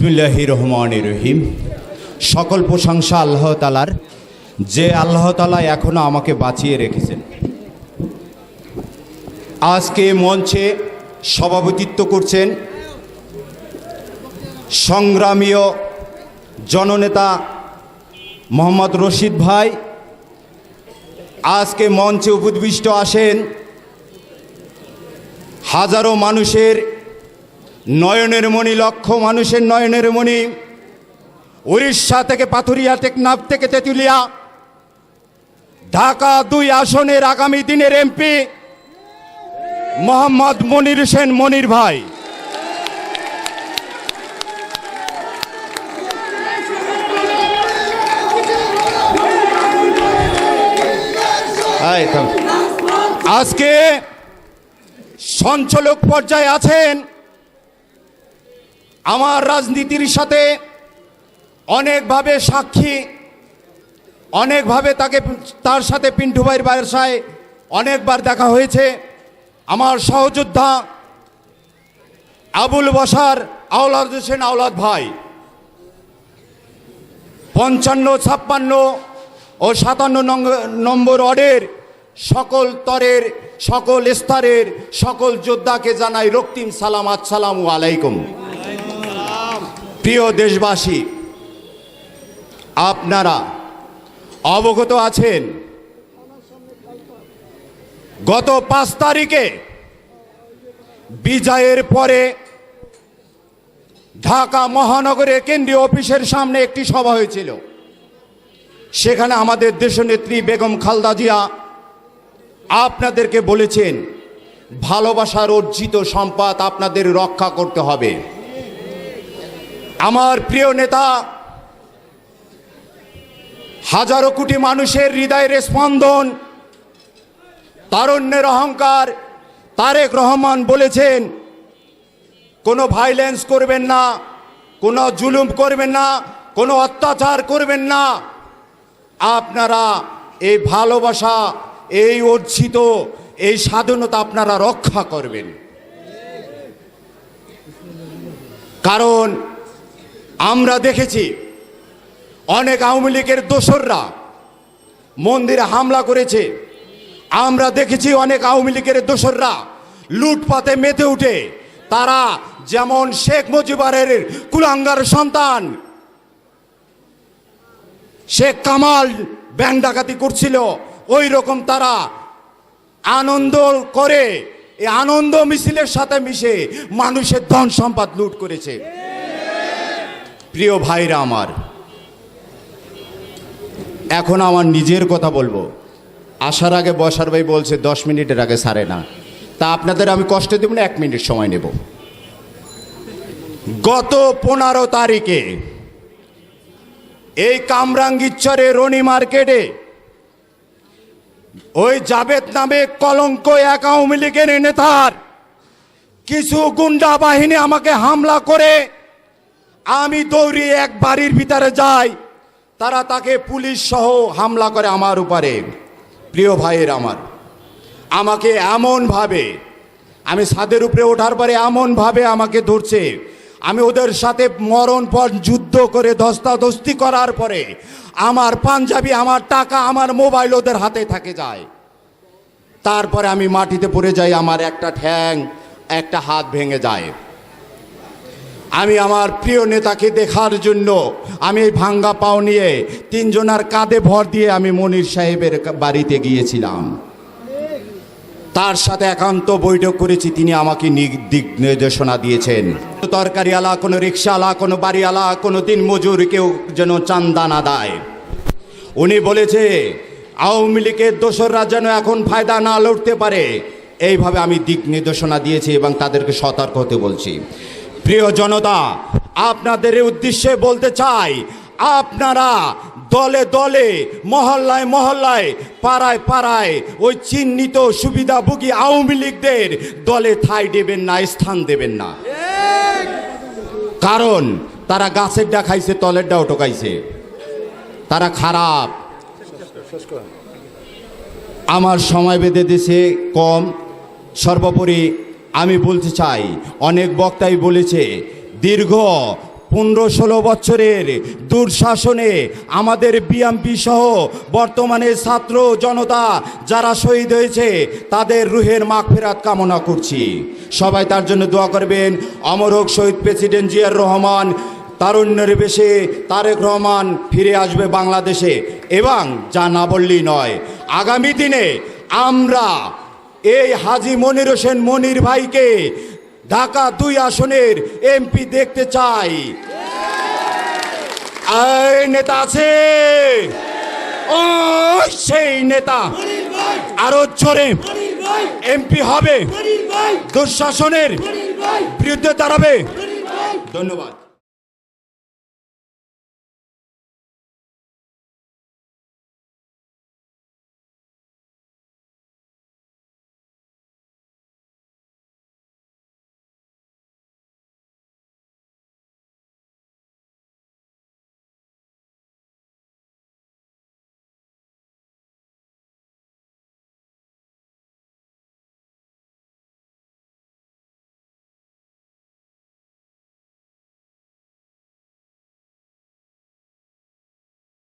বিসমিল্লাহ রহমান রহিম। সকল প্রশংসা আল্লাহ তালার যে আল্লাহ তালা এখনও আমাকে বাঁচিয়ে রেখেছেন। আজকে মঞ্চে সভাপতিত্ব করছেন সংগ্রামীয় জননেতা মোহাম্মদ রশিদ ভাই। আজকে মঞ্চে উপবিষ্ট আসেন হাজারো মানুষের নয়নের মণি, লক্ষ মানুষের নয়নের মণি। উড়িষ্যা থেকে পাথুরিয়া টেকনাফ থেকে তেঁতুলিয়া। ঢাকা দুই আসনের আগামী দিনের এমপি মোহাম্মদ মনির হোসেন মনির ভাই। আজকে সঞ্চালক পর্যায়ে আছেন আমার রাজনীতির সাথে অনেকভাবে সাক্ষী, অনেকভাবে তাকে তার সাথে পিন্টু ভাইয়ের বাসায় অনেকবার দেখা হয়েছে। আমার সহযোদ্ধা আবুল বসার আওলাদ হোসেন আওলাদ ভাই, পঞ্চান্ন, ছাপ্পান্ন ও সাতান্ন নম্বর অর্ডের সকল তরের, সকল স্তরের, সকল যোদ্ধাকে জানাই রক্তিম সালাম, আসসালাম আলাইকুম। প্রিয় দেশবাসী, আপনারা অবগত আছেন, গত পাঁচ তারিখে বিজয়ের পরে ঢাকা মহানগরে কেন্দ্রীয় অফিসের সামনে একটি সভা হয়েছিল। সেখানে আমাদের দেশনেত্রী বেগম খালদা জিয়া আপনাদেরকে বলেছেন, ভালোবাসার অর্জিত সম্পদ আপনাদের রক্ষা করতে হবে। আমার প্রিয় নেতা, হাজারো কোটি মানুষের হৃদয়ের স্পন্দন, তারণ্যের অহংকার, তারেক রহমান বলেছেন, কোনো ভাইলেন্স করবেন না, কোনো জুলুম করবেন না, কোনো অত্যাচার করবেন না। আপনারা এই ভালোবাসা, এই অর্জিত, এই স্বাধীনতা আপনারা রক্ষা করবেন। কারণ আমরা দেখেছি অনেক আওয়ামী লীগের দোসররা মন্দিরে হামলা করেছে। আমরা দেখেছি অনেক আওয়ামী লীগের দোসররা লুটপাতে মেতে উঠে। তারা যেমন শেখ মুজিবারের কুলাঙ্গার সন্তান, শেখ কামাল ব্যাংক ডাকাতি করছিল ওই রকম তারা আনন্দ করে, এই আনন্দ মিছিলের সাথে মিশে মানুষের ধন সম্পদ লুট করেছে। প্রিয় ভাইরা আমার, এখন আমার নিজের কথা বলব। আসার আগে বসার ভাই বলছে, দশ মিনিটের আগে সারে না। তা আপনাদের আমি কষ্ট দেব না, এক মিনিট সময় নেব। গত পনেরো তারিখে এই কামরাঙ্গিচ্ছরে রনি মার্কেটে ওই জাবেদ নামে কলঙ্ক এক আওয়ামী লীগের নেতার কিছু গুন্ডা বাহিনী আমাকে হামলা করে আমি দৌড়ে এক বাড়ির ভিতরে যাই, তারা তাকে পুলিশ সহ হামলা করে আমার উপরে। প্রিয় ভাইয়ের আমার, আমাকে এমনভাবে, আমি ছাদের উপরে ওঠার পরে এমনভাবে আমাকে ধরছে। আমি ওদের সাথে মরণ পর যুদ্ধ করে ধস্তাধস্তি করার পরে আমার পাঞ্জাবি, আমার টাকা, আমার মোবাইল ওদের হাতে থাকে যায়। তারপরে আমি মাটিতে পড়ে যাই, আমার একটা ঠ্যাং, একটা হাত ভেঙে যায়। আমি আমার প্রিয় নেতাকে দেখার জন্য আমি এই ভাঙ্গা পাও নিয়ে তিনজনার কাঁধে ভর দিয়ে আমি মনির সাহেবের বাড়িতে গিয়েছিলাম। তার সাথে একান্ত বৈঠক করেছি, তিনি আমাকে দিক নির্দেশনা দিয়েছেন। তরকারিওয়ালা, কোনো রিক্সাওয়ালা, কোনো বাড়িওয়ালা, কোনো দিন মজুর কেউ যেন চান্দা না দেয়। উনি বলেছে, আওয়ামী লীগের দোসররা যেন এখন ফায়দা না লড়তে পারে। এইভাবে আমি দিক নির্দেশনা দিয়েছি এবং তাদেরকে সতর্ক হতে বলছি। প্রিয় জনতা, আপনাদের উদ্দেশ্যে বলতে চাই, আপনারা দলে দলে, মহল্লায় মহল্লায়, পাড়ায় পাড়ায় ওই চিহ্নিত সুবিধাভোগী আওয়ামী লীগদের দলে ঠাই দেবেন না, স্থান দেবেন না। কারণ তারা গাছের ডা খাইছে, তলের ডাও টোকাইছে তারা খারাপ। আমার সময় বেঁধে দিছে কম, সর্বোপরি আমি বলতে চাই, অনেক বক্তাই বলেছে, দীর্ঘ পনেরো ষোলো বছরের দুঃশাসনে আমাদের বিএমপি সহ বর্তমানে ছাত্র জনতা যারা শহীদ হয়েছে, তাদের রুহের মাগফেরাত কামনা করছি। সবাই তার জন্য দোয়া করবেন। অমর হোক শহীদ প্রেসিডেন্ট জিয়ার রহমান, তারুণ্যের বেশে তারেক রহমান ফিরে আসবে বাংলাদেশে। এবং যা না বললেই নয়, আগামী দিনে আমরা এই হাজি মনির হোসেন মনির ভাইকে ঢাকা দুই আসনের এমপি দেখতে চাই। নেতা আছে? ও সেই নেতা। আরও জোরে। এমপি হবে। দুঃশাসনের বিরুদ্ধে দাঁড়াবে। ধন্যবাদ।